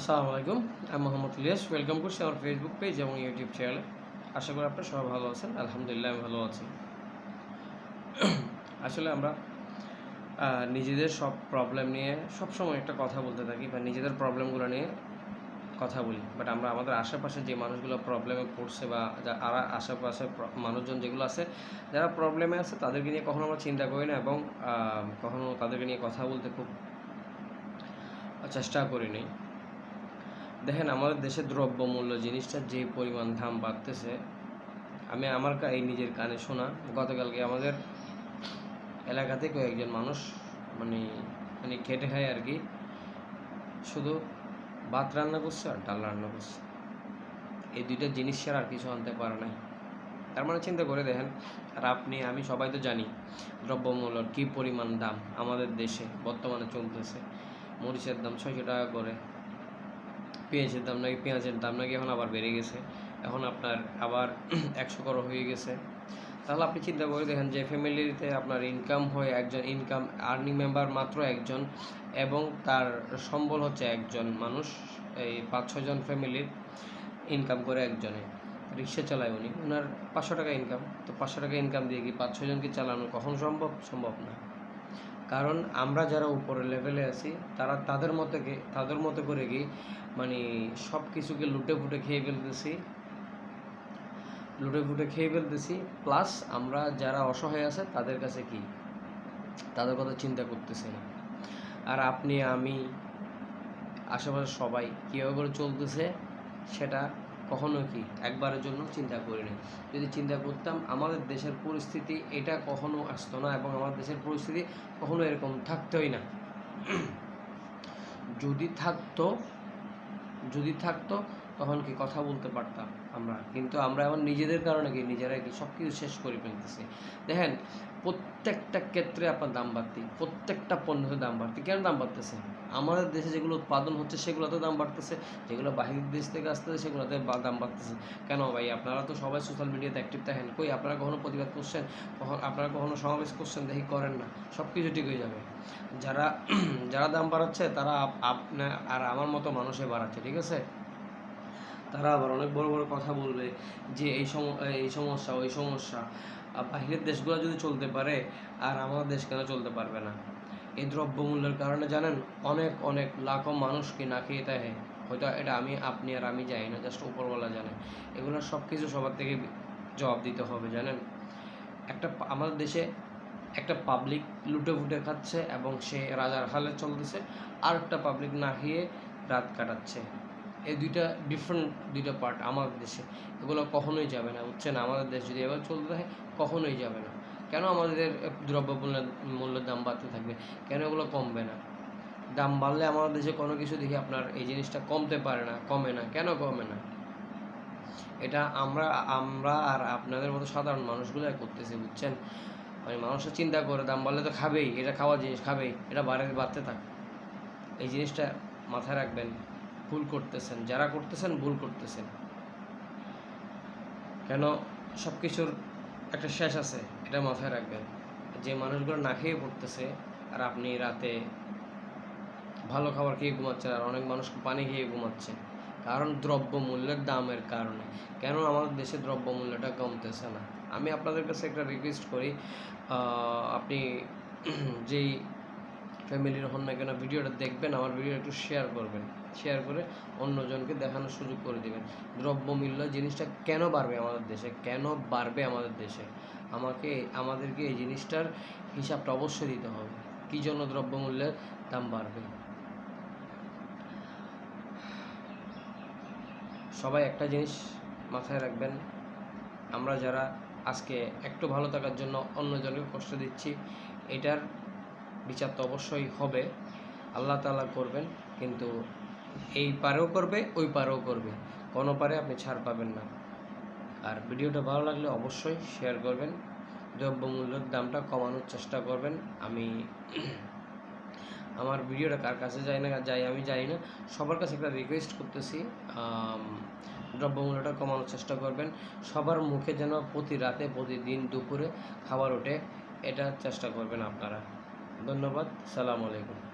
আসসালামু আলাইকুম, আমি মোহাম্মদ ইলিয়াস। ওয়েলকাম করছি আমার ফেসবুক পেজ এবং ইউটিউব চ্যানেলে আশা করি আপনারা সবাই ভালো আছেন। আলহামদুলিল্লাহ, আমি ভালো আছি। আসলে আমরা নিজেদের সব প্রবলেম নিয়ে সবসময় একটা কথা বলতে থাকি বা নিজেদের প্রবলেমগুলো নিয়ে কথা বলি। বাট আমরা আমাদের আশেপাশে যে মানুষগুলো প্রবলেমে পড়ছে বা আর, আশেপাশে মানুষজন যেগুলো আছে, যারা প্রবলেমে আছে, তাদেরকে নিয়ে কখনো আমরা চিন্তা করি না এবং কখনো তাদেরকে নিয়ে কথা বলতে খুব চেষ্টা করি নাই। দেখেন, আমাদের দেশে দ্রব্যমূল্য জিনিসটা যে পরিমাণ দাম বাড়তেছে, আমি আমার এই নিজের কানে শোনা, গতকালকে আমাদের এলাকাতে কয়েকজন মানুষ মানে মানে খেটে খায় আর কি, শুধু ভাত রান্না করছে আর ডাল রান্না করছে। এই দুইটা জিনিস ছাড়া আর কিছু আনতে পারে নাই। তার মানে চিন্তা করে দেখেন, আর আপনি, আমি সবাই তো জানি দ্রব্যমূল্যর কী পরিমাণ দাম আমাদের দেশে বর্তমানে চলতেছে। মরিচের দাম ছয়শো টাকা করে পেঁয়াজের দাম নাকি, পেঁয়াজের দাম নাকি এখন আবার বেড়ে গেছে। এখন আপনার আবার একশো করো হয়ে গেছে। তাহলে আপনি চিন্তা করে দেখেন যে ফ্যামিলিতে আপনার ইনকাম হয় একজন ইনকাম আর্নিং মেম্বার মাত্র একজন এবং তার সম্বল হচ্ছে একজন মানুষ, এই পাঁচ ছজন ফ্যামিলির ইনকাম করে একজনে। রিক্সা চালায় উনি। ওনার পাঁচশো টাকা ইনকাম তো পাঁচশো টাকা ইনকাম দিয়ে কি পাঁচ ছজনকে চালানো কখন সম্ভব? সম্ভব না। কারণ আমরা যারা উপরের লেভেলে আছি, তারা তাদের মতো তাদের মতো করে কি মানে সব কিছুকে লুটে ফুটে খেয়ে ফেলতেছি। লুটে ফুটে খেয়ে ফেলতেছি। প্লাস আমরা যারা অসহায় আছে, তাদের কাছে কি? তাদের কথা চিন্তা করতেছি না। আর আপনি, আমি, আশেপাশে সবাই কীভাবে করে চলতেছে, সেটা কখনো কি একবারের জন্য চিন্তা করিনি। যদি চিন্তা করতাম, আমাদের দেশের পরিস্থিতি এটা কখনো আসতো না এবং আমাদের দেশের পরিস্থিতি কখনো এরকম থাকতোই না। যদি থাকতো যদি থাকতো তখন কি কথা বলতে পারতাম আমরা। কিন্তু আমরা এখন নিজেদের কারণে কি নিজেরাই কি সব কিছু শেষ করে ফেলতেছি? দেখেন, প্রত্যেকটা ক্ষেত্রে আপনার দাম বাড়তি, প্রত্যেকটা পণ্যের দাম বাড়তি। কেন দাম বাড়তেছে? আমাদের দেশে যেগুলো উৎপাদন হচ্ছে সেগুলোতে দাম বাড়তেছে, যেগুলো বাহির দেশ থেকে আসতেছে সেগুলোতে দাম বাড়তেছে। কেন ভাই, আপনারা তো সবাই সোশ্যাল মিডিয়াতে অ্যাক্টিভ থাকেন। কই, আপনারা কখনো প্রতিবাদ করছেন? কখন, আপনারা কখনো সমাবেশ করছেন? দেখি করেন না। সব কিছু ঠিক হয়ে যাবে। যারা যারা দাম বাড়াচ্ছে, তারা আর আমার মতো মানুষে বাড়াচ্ছে, ঠিক আছে? তারা আবার অনেক বড় বড় কথা বলবে যে এই সম, এই সমস্যা, ওই সমস্যা। বাহিরের দেশগুলো যদি চলতে পারে, আর আমাদের দেশ কেন চলতে পারবে না? এই দ্রব্যমূল্যের কারণে জানেন, অনেক অনেক লাখো মানুষকে না খেয়ে থাকে। হয়তো এটা আমি, আপনি আর আমি জানি না, জাস্ট উপরওয়ালা জানে। এগুলো সব কিছু সবার থেকে জবাব দিতে হবে, জানেন? একটা আমাদের দেশে একটা পাবলিক লুটে ফুটে খাচ্ছে এবং সে রাজার হালে চলতেছে আর একটা পাবলিক না খেয়ে রাত কাটাচ্ছে। এই দুইটা ডিফারেন্ট দুইটা পার্ট আমাদের দেশে। এগুলো কখনোই যাবে না, বুঝছেন? আমাদের দেশ যদি এবার চলতে থাকে, কখনোই যাবে না। কেন আমাদের দ্রব্য মূল্যের দাম বাড়তে থাকবে? কেন এগুলো কমবে না? দাম বাড়লে আমাদের দেশে কোনো কিছু দেখি আপনার এই জিনিসটা কমতে পারে না, কমে না। কেন কমে না? এটা আমরা আমরা আর আপনাদের মতো সাধারণ মানুষগুলো করতেছি, বুঝছেন? মানে মানুষের চিন্তা করে, দাম বাড়লে তো খাবেই, এটা খাওয়ার জিনিস খাবেই, এটা বাড়ে, বাড়তে থাক। এই জিনিসটা মাথায় রাখবেন। ভুল করতেছেন, যারা করতেছেন ভুল করতেছেন। কেন সব কিছুর একটা শেষ আছে, এটা মাথায় রাখবেন। যে মানুষগুলো না খেয়ে পড়তেছে, আর আপনি রাতে ভালো খাবার খেয়ে ঘুমাচ্ছেন, আর অনেক মানুষ পানি খেয়ে ঘুমাচ্ছে, কারণ দ্রব্য মূল্যের দামের কারণে। কেন আমাদের দেশে দ্রব্য মূল্যটা কমতেছে না? আমি আপনাদের কাছে একটা রিকোয়েস্ট করি আপনি যেই ফ্যামিলির হন না কেন, ভিডিওটা দেখবেন, আমার ভিডিও একটু শেয়ার করবেন। শেয়ার করে অন্যজনকে দেখানোর সুযোগ করে দিবেন। দ্রব্যমূল্য জিনিসটা কেন বাড়বে আমাদের দেশে? কেন বাড়বে আমাদের দেশে? আমাকে, আমাদেরকে এই জিনিসটার হিসাবটা অবশ্যই দিতে হবে। কী জন্য দ্রব্যমূল্যের দাম বাড়বে? সবাই একটা জিনিস মাথায় রাখবেন। আমরা যারা আজকে একটু ভালো থাকার জন্য অন্যজনকে কষ্ট দিচ্ছি, এটার বিচার তো অবশ্যই হবে। আল্লাহ তাআলা করবেন, কিন্তু এই পারেও করবে, ওই পারেও করবে। কোনো পারে আপনি ছাড় পাবেন না। আর ভিডিওটা ভালো লাগলে অবশ্যই শেয়ার করবেন। দ্রব্যমূল্যের দামটা কমানোর চেষ্টা করবেন। আমি আমার ভিডিওটা কার কাছে যায় না, যাই আমি জানি না। সবার কাছে একটা রিকোয়েস্ট করতেছি দ্রব্যমূল্যটা কমানোর চেষ্টা করবেন। সবার মুখে যেন প্রতি রাতে, প্রতিদিন দুপুরে খাবার ওঠে, এটা চেষ্টা করবেন আপনারা। ধন্যবাদ, সালাম আলাইকুম।